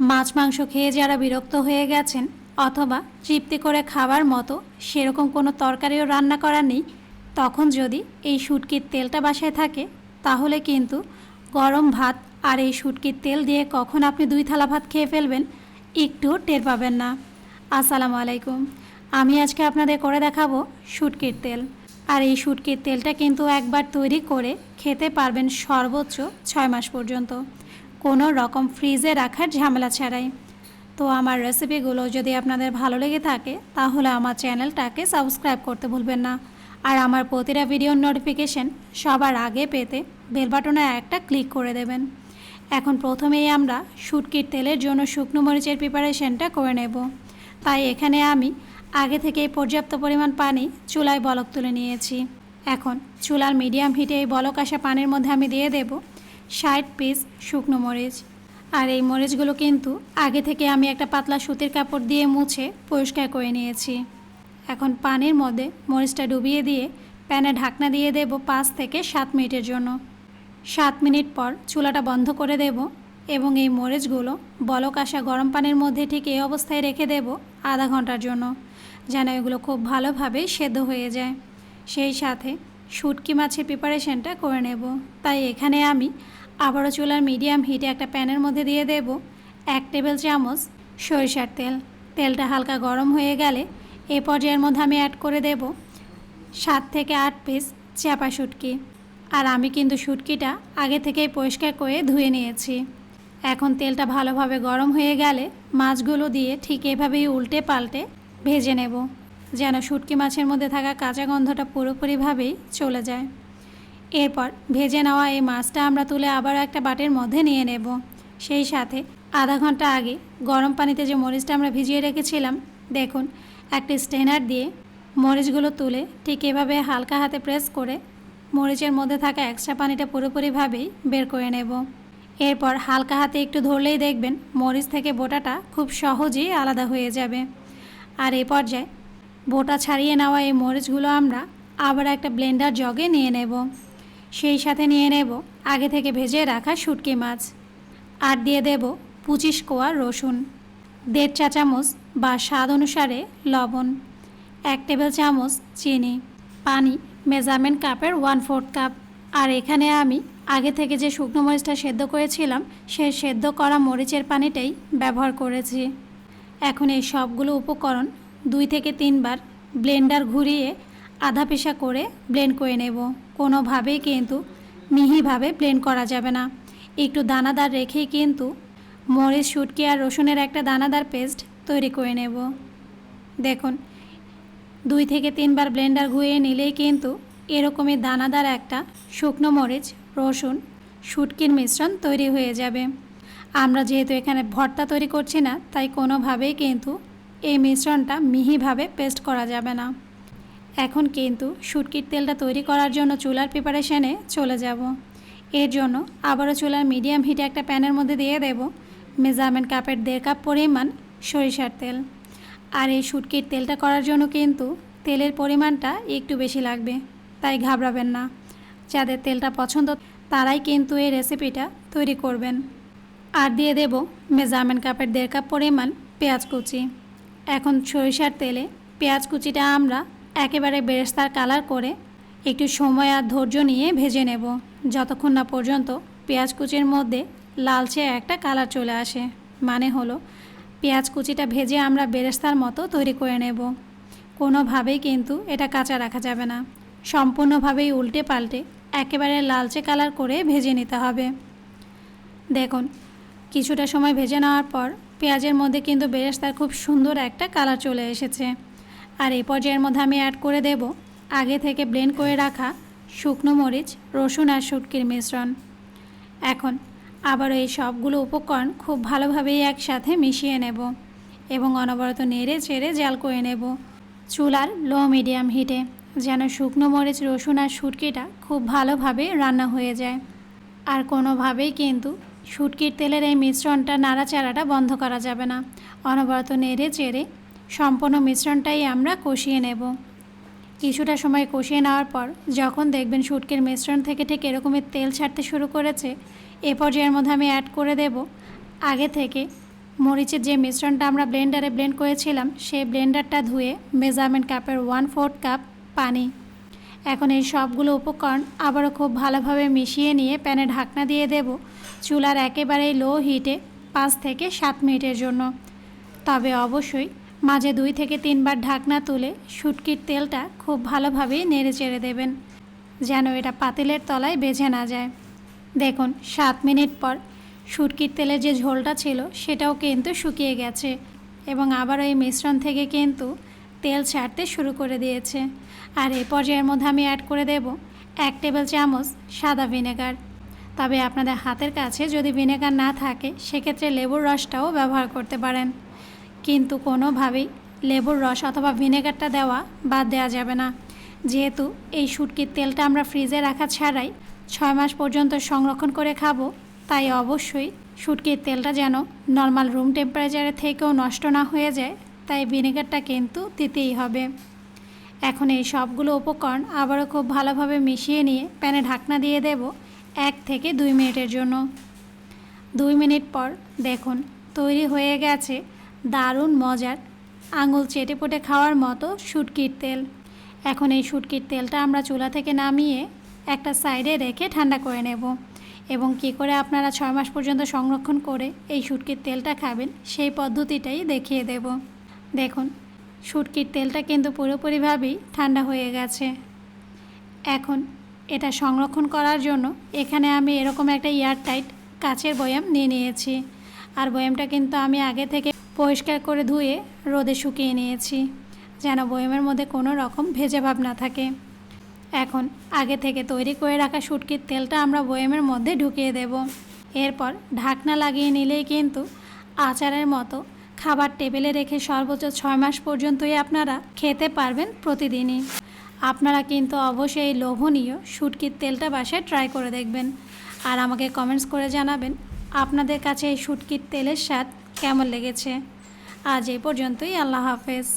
মাছ মাংস খেয়ে যারা বিরক্ত হয়ে গেছেন অথবা তৃপ্তি করে খাবার মতো সেরকম কোনো তরকারিও রান্না করা নেই, তখন যদি এই শুটকির তেলটা বাসায় থাকে, তাহলে কিন্তু গরম ভাত আর এই শুটকির তেল দিয়ে কখন আপনি দুই থালা ভাত খেয়ে ফেলবেন একটুও টের পাবেন না। আসসালামু আলাইকুম। আমি আজকে আপনাদের করে দেখাবো শুটকির তেল। আর এই শুটকির তেলটা কিন্তু একবার তৈরি করে খেতে পারবেন সর্বোচ্চ ছয় মাস পর্যন্ত। কোনো রকম ফ্রিজে রাখার ঝামেলা ছাড়াই। তো আমার রেসিপিগুলো যদি আপনাদের ভালো লেগে থাকে, তাহলে আমার চ্যানেলটাকে সাবস্ক্রাইব করতে ভুলবেন না। আর আমার প্রতিটা ভিডিওর নোটিফিকেশন সবার আগে পেতে বেল বাটনে একটা ক্লিক করে দেবেন। এখন প্রথমেই আমরা শুটকির তেলের জন্য শুকনো মরিচের প্রিপারেশনটা করে নেব। তাই এখানে আমি আগে থেকেই পর্যাপ্ত পরিমাণ পানি চুলায় বলক তুলে নিয়েছি। এখন চুলার মিডিয়াম হিটে এই বলক আসা পানির মধ্যে আমি দিয়ে দেব। ষাট পিস শুকনো মরিচ। আর এই মরিচগুলো কিন্তু আগে থেকে আমি একটা পাতলা সুতির কাপড় দিয়ে মুছে পরিষ্কার করে নিয়েছি। এখন পানির মধ্যে মরিচটা ডুবিয়ে দিয়ে প্যানে ঢাকনা দিয়ে দেব পাঁচ থেকে সাত মিনিটের জন্য। সাত মিনিট পর চুলাটা বন্ধ করে দেব এবং এই মরিচগুলো বলক আসা গরম পানির মধ্যে ঠিক এই অবস্থায় রেখে দেব আধা ঘণ্টার জন্য, যেন এগুলো খুব ভালোভাবে সেদ্ধ হয়ে যায়। সেই সাথে শুটকি মাছের প্রিপারেশনটা করে নেব। তাই এখানে আমি আবারও চুলার মিডিয়াম হিটে একটা প্যানের মধ্যে দিয়ে দেব। এক টেবিল চামচ সরিষার তেল। তেলটা হালকা গরম হয়ে গেলে এই পর্যায়ের মধ্যে আমি অ্যাড করে দেব সাত থেকে আট পিস চাপা শুটকি। আর আমি কিন্তু শুটকিটা আগে থেকেই পরিষ্কার করে ধুয়ে নিয়েছি। এখন তেলটা ভালোভাবে গরম হয়ে গেলে মাছগুলো দিয়ে ঠিক এভাবেই উল্টে পাল্টে ভেজে নেব। যেন শুটকি মাছের মধ্যে থাকা কাঁচা গন্ধটা পুরোপুরিভাবেই চলে যায়। এরপর ভেজে নেওয়া এই মাছটা আমরা তুলে আবার একটা বাটির মধ্যে নিয়ে নেব। সেই সাথে আধা ঘণ্টা আগে গরম পানিতে যে মরিচটা আমরা ভিজিয়ে রেখেছিলাম, দেখুন, একটা স্টেনার দিয়ে মরিচগুলো তুলে ঠিক এভাবে হালকা হাতে প্রেস করে মরিচের মধ্যে থাকা এক্সট্রা পানিটা পুরোপুরিভাবেই বের করে নেব। এরপর হালকা হাতে একটু ধরলেই দেখবেন মরিচ থেকে বোটাটা খুব সহজেই আলাদা হয়ে যাবে। আর এই পর্যায়ে বোটা ছাড়িয়ে নেওয়া এই মরিচগুলো আমরা আবার একটা ব্লেন্ডার জগে নিয়ে নেব। সেই সাথে নিয়ে নেব আগে থেকে ভেজে রাখা শুটকি মাছ। আর দিয়ে দেব পঁচিশ কোয়া রসুন, দেড় চা চামচ বা স্বাদ অনুসারে লবণ, এক টেবিল চামচ চিনি, পানি মেজারমেন্ট কাপের ওয়ান ফোর্থ কাপ। আর এখানে আমি আগে থেকে যে শুকনো মরিচটা সেদ্ধ করেছিলাম, সেই সেদ্ধ করা মরিচের পানিটাই ব্যবহার করেছি। এখন এই সবগুলো উপকরণ দুই থেকে তিনবার ব্লেন্ডার ঘুরিয়ে আধা পেশা করে ব্লেন্ড করে নেব। কোনোভাবেই কিন্তু মিহিভাবে ব্লেন্ড করা যাবে না। একটু দানাদার রেখেই কিন্তু মরিচ, শুটকি আর রসুনের একটা দানাদার পেস্ট তৈরি করে নেব। দেখুন, দুই থেকে তিনবার ব্লেন্ডার ঘুরিয়ে নিলেই কিন্তু এরকমই দানাদার একটা শুকনো মরিচ, রসুন, শুটকির মিশ্রণ তৈরি হয়ে যাবে। আমরা যেহেতু এখানে ভর্তা তৈরি করছি না, তাই কোনোভাবেই কিন্তু এই মিশ্রণটা মিহিভাবে পেস্ট করা যাবে না। এখন কিন্তু শুটকির তেলটা তৈরি করার জন্য চুলার প্রিপারেশনে চলে যাব। এর জন্য আবারও চুলার মিডিয়াম হিটে একটা প্যানের মধ্যে দিয়ে দেব মেজারমেন্ট কাপের দেড় কাপ পরিমাণ সরিষার তেল। আর এই শুটকির তেলটা করার জন্য কিন্তু তেলের পরিমাণটা একটু বেশি লাগবে, তাই ঘাবড়াবেন না। যাদের তেলটা পছন্দ, তারাই কিন্তু এই রেসিপিটা তৈরি করবেন। আর দিয়ে দেব মেজারমেন্ট কাপের দেড় কাপ পরিমাণ পেঁয়াজ কুচি। এখন সরিষার তেলে পেঁয়াজ কুচিটা আমরা একেবারে বেরেস্তার কালার করে একটু সময় আর ধৈর্য নিয়ে ভেজে নেব। যতক্ষণ না পর্যন্ত পেঁয়াজ কুচির মধ্যে লালচে একটা কালার চলে আসে মানে হলো পেঁয়াজ কুচিটা ভেজে আমরা বেরেস্তার মতো তৈরি করে নেব। কোনোভাবেই কিন্তু এটা কাঁচা রাখা যাবে না। সম্পূর্ণভাবেই উল্টে পাল্টে একেবারে লালচে কালার করে ভেজে নিতে হবে। দেখুন, কিছুটা সময় ভেজে নেওয়ার পর পেঁয়াজের মধ্যে কিন্তু বেরেস্তার খুব সুন্দর একটা কালার চলে এসেছে। আর এই পর্যায়ের মধ্যে আমি অ্যাড করে দেব আগে থেকে ব্লেন্ড করে রাখা শুকনো মরিচ, রসুন আর শুটকির মিশ্রণ। এখন আবার এই সবগুলো উপকরণ খুব ভালোভাবেই একসাথে মিশিয়ে নেব এবং অনবরত নেড়ে চেড়ে জাল করে নেব চুলার লো মিডিয়াম হিটে যেন শুকনো মরিচ, রসুন আর শুটকিটা খুব ভালোভাবে রান্না হয়ে যায়। আর কোনোভাবেই কিন্তু শুটকির তেলের এই মিশ্রণটা নাড়াচাড়াটা বন্ধ করা যাবে না। অনবরত নেড়ে চেড়ে সম্পূর্ণ মিশ্রণটাই আমরা কষিয়ে নেব। কিছুটা সময় কষিয়ে নেওয়ার পর যখন দেখবেন শুটকির মিশ্রণ থেকে ঠিক এরকমের তেল ছাড়তে শুরু করেছে, এ পর্যায়ের মধ্যে আমি অ্যাড করে দেব। আগে থেকে মরিচের যে মিশ্রণটা আমরা ব্লেন্ডারে ব্লেন্ড করেছিলাম, সেই ব্লেন্ডারটা ধুয়ে মেজারমেন্ট কাপের ওয়ান ফোর্থ কাপ পানি। এখন এই সবগুলো উপকরণ আবারও খুব ভালোভাবে মিশিয়ে নিয়ে প্যানে ঢাকনা দিয়ে দেব। চুলার একেবারেই লো হিটে পাঁচ থেকে সাত মিনিটের জন্য। তবে অবশ্যই মাঝে দুই থেকে তিনবার ঢাকনা তুলে শুটকির তেলটা খুব ভালোভাবে নেড়ে চেড়ে দেবেন, যেন এটা পাতিলের তলায় বেজে না যায়। দেখুন, সাত মিনিট পর শুটকির তেলের যে ঝোলটা ছিল, সেটাও কিন্তু শুকিয়ে গেছে। এবং আবার এই মিশ্রণ থেকে কিন্তু তেল ছাড়তে শুরু করে দিয়েছে। আর এ পর্যায়ের মধ্যে আমি অ্যাড করে দেব এক টেবিল চামচ সাদা ভিনেগার তবে আপনাদের হাতের কাছে যদি ভিনেগার না থাকে, সেক্ষেত্রে লেবুর রসটাও ব্যবহার করতে পারেন। কিন্তু কোনোভাবেই লেবুর রস অথবা ভিনেগারটা দেওয়া বাদ দেওয়া যাবে না। যেহেতু এই শুটকির তেলটা আমরা ফ্রিজে রাখা ছাড়াই ছয় মাস পর্যন্ত সংরক্ষণ করে খাব, তাই অবশ্যই শুটকির তেলটা যেন নর্মাল রুম টেম্পারেচারে থেকেও নষ্ট না হয়ে যায় তাই ভিনেগারটা কিন্তু দিতেই হবে। এখন এই সবগুলো উপকরণ আবারও খুব ভালোভাবে মিশিয়ে নিয়ে প্যানে ঢাকনা দিয়ে দেব এক থেকে দুই মিনিটের জন্য। দুই মিনিট পর দেখুন তৈরি হয়ে গেছে দারুণ মজার আঙুল চেটে পুটে খাওয়ার মতো শুটকির তেল। এখন এই শুটকির তেলটা আমরা চুলা থেকে নামিয়ে একটা সাইডে রেখে ঠান্ডা করে নেব এবং কি করে আপনারা ছয় মাস পর্যন্ত সংরক্ষণ করে এই শুটকির তেলটা খাবেন সেই পদ্ধতিটাই দেখিয়ে দেব। দেখুন, শুটকির তেলটা কিন্তু পুরোপুরিভাবেই ঠান্ডা হয়ে গেছে। এখন এটা সংরক্ষণ করার জন্য এখানে আমি এরকম একটা এয়ারটাইট কাচের বয়াম নিয়ে নিয়েছি। আর বয়ামটা কিন্তু আমি আগে থেকে পরিষ্কার করে ধুয়ে রোদে শুকিয়ে নিয়েছি, যেন বয়ামের মধ্যে কোনো রকম ভেজে ভাব না থাকে। এখন আগে থেকে তৈরি করে রাখা শুটকির তেলটা আমরা বয়ামের মধ্যে ঢুকিয়ে দেব। এরপর ঢাকনা লাগিয়ে নিলেই কিন্তু আচারের মতো খাবার টেবিলে রেখে সর্বোচ্চ ছয় মাস পর্যন্তই আপনারা খেতে পারবেন প্রতিদিনই। আপনারা কিন্তু অবশ্যই এই লোভনীয় শুটকির তেলটা বাসায় ট্রাই করে দেখবেন। আর আমাকে কমেন্টস করে জানাবেন, আপনাদের কাছে এই সুটকির তেলের স্বাদ কেমন লেগেছে। আজ এই পর্যন্তই, আল্লাহ হাফেজ।